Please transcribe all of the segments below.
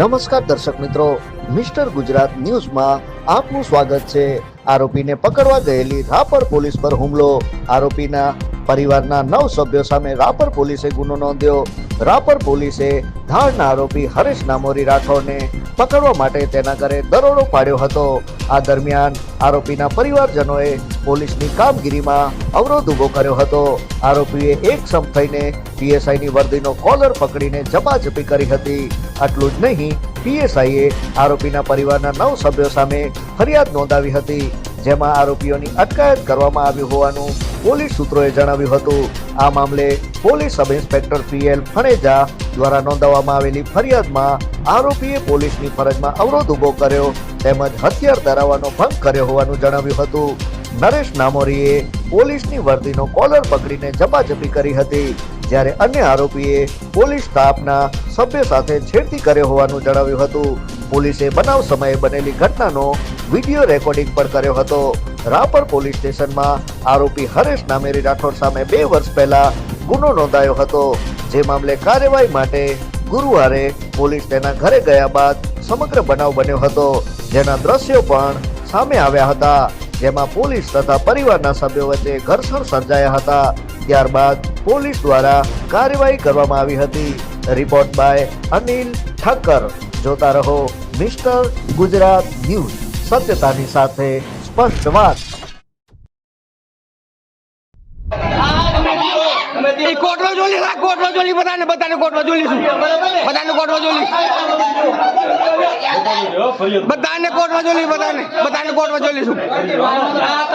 નમસ્કાર દર્શક મિત્રો, મિસ્ટર ગુજરાત ન્યૂઝમાં આપનું સ્વાગત છે. આરોપીને પકડવા ગયેલી રાપર પોલીસ પર હુમલો. આરોપીના પરિવારના નવ સભ્યો સામે રાપર પોલીસે ગુનો નોંધ્યો. રાપર પોલીસે ધાડના આરોપી હરેશ નામોરી રાઠોડને પકડવા માટે તેના ઘરે દરોડો પાડ્યો હતો. આ દરમિયાન આરોપીના પરિવારજનોએ પોલીસની કામગીરીમાં અવરોધ ઊભો કર્યો હતો. આરોપીએ એક સમ થઈને પીએસઆઈની વર્દીનો કોલર પકડીને ઝપાઝપી કરી હતી. આટલું જ નહીં, પીએસઆઈએ આરોપીના પરિવારના નવ સભ્યો સામે ફરિયાદ નોંધાવી હતી. જેમાં આરોપીઓની અટકાયત કરવામાં આવી હોવાનું પોલીસ સૂત્રોએ જણાવ્યું હતું. આ મામલે police sub inspector PL Phaneja દ્વારા નોંધાવવામાં આવેલી ફરિયાદમાં આરોપીએ પોલીસની ફરજમાં અવરોધ ઊભો કર્યો તેમજ હથિયાર ધરાવવાનો ભંગ કર્યો હોવાનું જણાવ્યું હતું. નરેશ નામોરીએ પોલીસની વર્દીનો કોલર પકડીને ઝપાઝપી કરી હતી, જ્યારે અન્ય આરોપીએ પોલીસ સ્ટાફના સભ્ય સાથે છેડતી કર્યો હોવાનું જણાવ્યું હતું. પોલીસે બનાવ સમયે બનેલી ઘટનાનો વીડિયો રેકોર્ડિંગ પણ કર્યો હતો. રાપર પોલીસ સ્ટેશનમાં આરોપી હરેશ નામેરી રાઠોડ સામે બે વર્ષ પહેલા ગુનો નોંધાયો હતો. જે મામલે કાર્યવાહી માટે ગુરુવારે પોલીસ તેના ઘરે ગયા બાદ સમગ્ર બનાવ બન્યો હતો. જેના દ્રશ્યો પણ સામે આવ્યા હતા. જેમાં પોલીસ તથા પરિવારના સભ્યો વચ્ચે ઘર્ષણ સર્જાયા હતા. ત્યારબાદ પોલીસ દ્વારા કાર્યવાહી કરવામાં આવી હતી. Report by Anil Thakkar. જોતા રહો મિસ્ટર ગુજરાત ન્યૂઝ. સત્યતાની સાથે સ્પષ્ટ વાત. કોર્ટમાં જોલી રાખ કોર્ટમાં જોલી બધાને બધાને કોર્ટમાં જોલીશું. બધાને કોર્ટમાં જોલી. બધાને કોર્ટમાં જોલી બધાને બધાને કોર્ટમાં જોલીશું.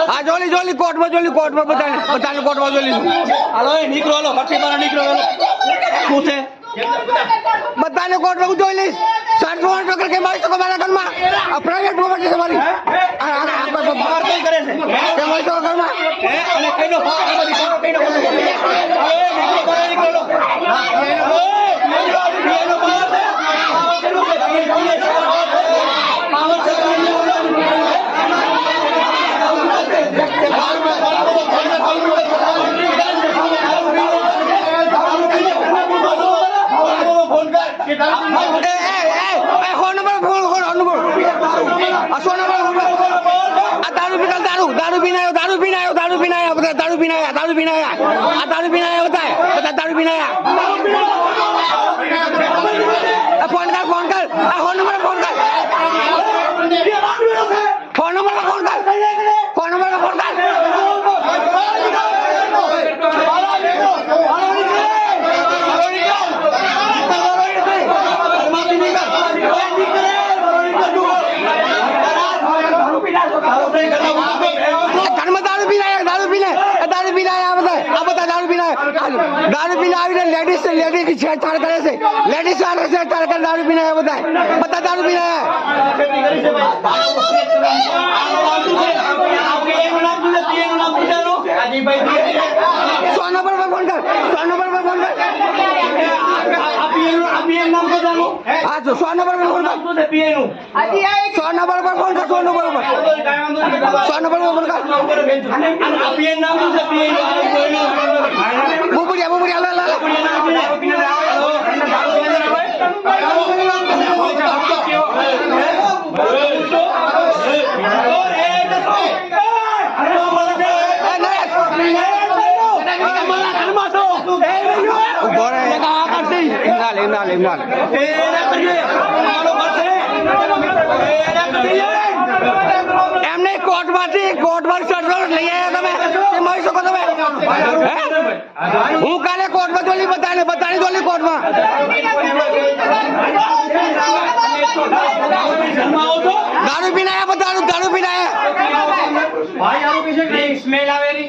આ જોલી જોલી કોર્ટમાં જોલી કોર્ટમાં બધાને બધાને કોર્ટમાં જોલીશું. હાલો નીકળો હાલો પછી મારા નીકળો હાલો. શું છે? બધાને કોર્ટમાં હું જોઈ લઈશ. સાત સોળ ટકા કેમ આવી શકો મારા ઘરમાં? આ પ્રાઇવેટ પ્રોપર્ટી છે મારી. આ- આ- આ- આ- બહાર કઈ કરે છે કે મારી શકો ઘરમાં? હે? અને કઈનો ભાવ આ બધી કરો, કઈનો કરો. હાલો, એ નીકળો, બહાર નીકળો. હા, એનો ભાવ. એનો ભાવ છે. ભાવ કેટલું છે? ભાવ છે. ફોન કર. એ એ એ એ phone number phone phone number આ સો નંબર આ દારૂ પીતા દારૂ દારૂ પીને આવ્યો દારૂ પીને આવ્યો દારૂ પીને આવ્યો બધા દારૂ પીને આવ્યા દારૂ दारू पीना આ દારૂ પીને આવ્યા બધા બધા દારૂ પીને આવ્યા આ ફોન કર ફોન કર, આ ફોન નંબર ફોન કર ફોન નંબર ફોન કર ફોન નંબર ફોન કર ઘરમાં દારૂ પીને આવ્યા દારૂ પીને આ દારૂ પીને આવ્યા આ બધા દારૂ પીને. દારૂ પીને આવીને લેડીઝ લેડીઝ છેડછાડ કરે છે લેડીઝ સાથે છેડછાડ કરે દારૂ પીને બધા બધા દારૂ પીને સો પર ફોન કર સો નંબર ફોન હા જો સો નંબર પર ફોન કર. સો નંબર પર ફોન કર સો નંબર પર. સો નંબર પર ફોન કર. બુબુડિયા બુબુડિયા લા લા લા. એ નરેશ ઊભો રહે આ કરતી ઇન્દાલ ઇન્દાલ ઇન્દાલ એમને કોર્ટમાંથી માં સર્ટિફિકેટ લઈ આવ્યા તમે. એ મળી શકો તમે. હું? કાલે કોર્ટમાં જોલી બતાને બતાની જોલી કોર્ટમાં. દારૂ પીને આયા બધા દારૂ- પીને આયા. સ્મેલ આવે રી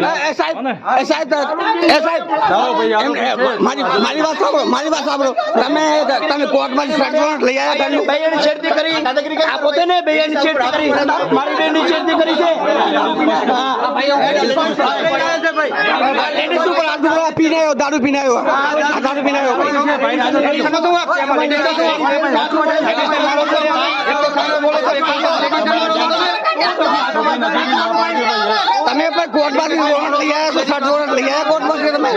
એ, એ, સાહેબ એ સાહેબ એ સાહેબ મારી મારી વાત સાંભળો મારી વાત સાંભળો. તમે તમે કોર્ટમાં સર્ટિફિકેટ લઈ આવ્યા ઘરનું? બેયની છેડતી કરી. આ પોતે ને બેયની છેડતી કરી. મારી બેનની છેડતી કરી છે. લેડીઝ ઉપર હાથ ઉપાડો. પીને આવ્યો દારૂ પીને આવ્યો આ દારૂ પીને આવ્યો તમે પણ કોર્ટમાંથી વોરંટ લઈ આવ્યા છો સર્ચ વોરંટ લઈ આવ્યા કોર્ટમાંથી તમે?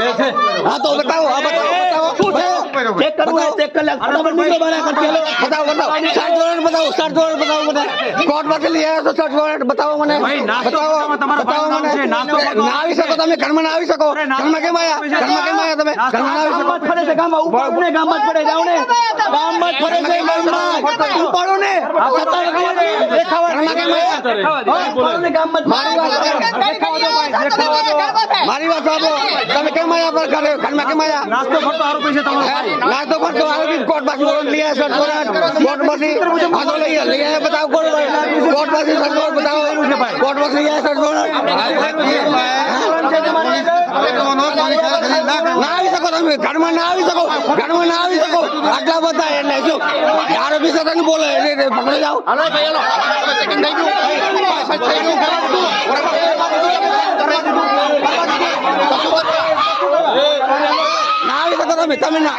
હા, તો બતાવો, હા, બતાવો બતાવો. કરવું હોય ચેક કરી લે ફટાફટ નીકળો બહાર કરતી હાલો. બતાવો બતાવો. સર્ચ વોરંટ બતાવો સર્ચ વોરંટ બતાવો મને. કોર્ટમાંથી લઈ આવ્યા છો સર્ચ વોરંટ બતાવો મને. બતાવો બતાવો મને. ના આવી શકો તમે ઘરમાં ના આવી શકો. ઘરમાં કેમ આવ્યા ઘરમાં કેમ આવ્યા તમે? ઘરમાં આવી શકો. ફરે છે. ગામમાં ઉપાડો ને ગામમાં જ ફરે ને. ગામમાં ફરે છે ગામમાં. ઉપાડો ને. સત્તા દેખાવા દે. દેખાવા દે. ઘરમાં કેમ આવ્યા ઉપાડો ને ગામમાં મારી વાત સાંભળો. મારી વાત સાંભળો. તમે કેમ આયા પર ઘરે? ઘરમાં કેમ આયા? નાસ્તો ફરતો આરોપી છે તમારો. ભાઈ. નાસ્તો ફરતો આરોપી કોર્ટમાંથી વોરંટ લઈ આવ્યા સર વોરંટ કોર્ટમાંથી હા તો લઈ લઈ આવ્યા બતાવો કોર્ટ કોર્ટમાંથી છે વોરંટ બતાવો કોર્ટમાંથી લઈ આવ્યા સર વોરંટ ના આવી શકો તમે. ઘરમાં ના આવી શકો. ઘરમાં ના આવી શકો. આટલા બધા એટલે જો આરોપી સાથે ને બોલે. એટલે એટલે પકડી જાઓ ના આવી શકો તમે તમે ના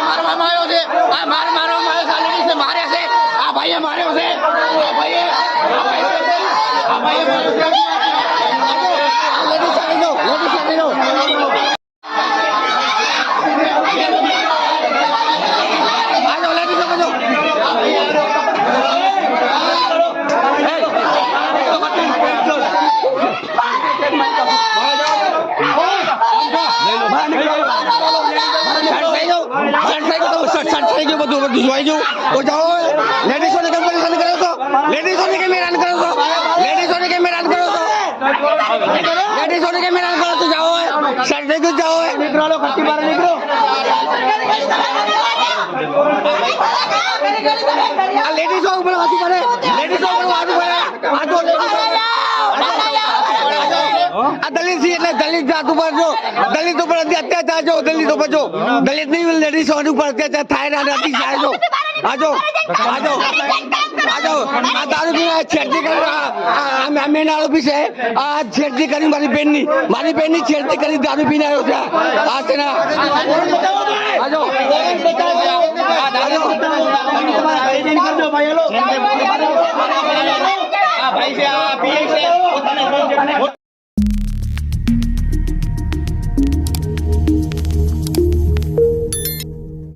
મારવામાં આવ્યો છે આ માર મારવામાં આવ્યો છે આ લેડીઝને માર્યા છે આ ભાઈએ માર્યો છે આ ભાઈએ આ ભાઈએ આ ભાઈએ માર્યો છે આ લેડીઝ સાથે જાઓ લેડીઝ સાથે જાઓ આજો લેડીઝ સાથે જાઓ શર્ટ થઈ ગયું શર્ટ થઈ ગયું શર્ટ શર્ટ થઈ ગયું બધું બધું જોઈ ગયું. તો જાઓ લેડીઝોને કેમ પરેશાન કરો છો? લેડીઝોને કેમ હેરાન કરો છો? લેડીઝોને કેમ હેરાન કરો છો? લેડીઝોને કેમ હેરાન કરો છો? જાઓ થઈ ગયું જાઓ નીકળો હાલો, ખટ્ટી બહાર નીકળો. આ લેડીઝો ઉપર હાથ પડે લેડીઝો ઉપર હાથ પડે આ તો લેડીઝો આ દલિત છે એટલે દલિત જાત ઉપર જો, દલિત ઉપર અત્યાચાર જો, દલિત ઉપર જો. દલિતની લેડીઝો ઉપર અત્યાચાર થાય ને અતિશય જો. આજો આજો આજો. આ દારૂ પીને છેડતી કરી, આ- મેં મેન છે આ છેડતી કરી મારી બેનની મારી બેનની છેડતી કરી દારૂ પીને આવ્યો છે. આ છે ના આજો. ભાઈ છે, આ પીએ છે.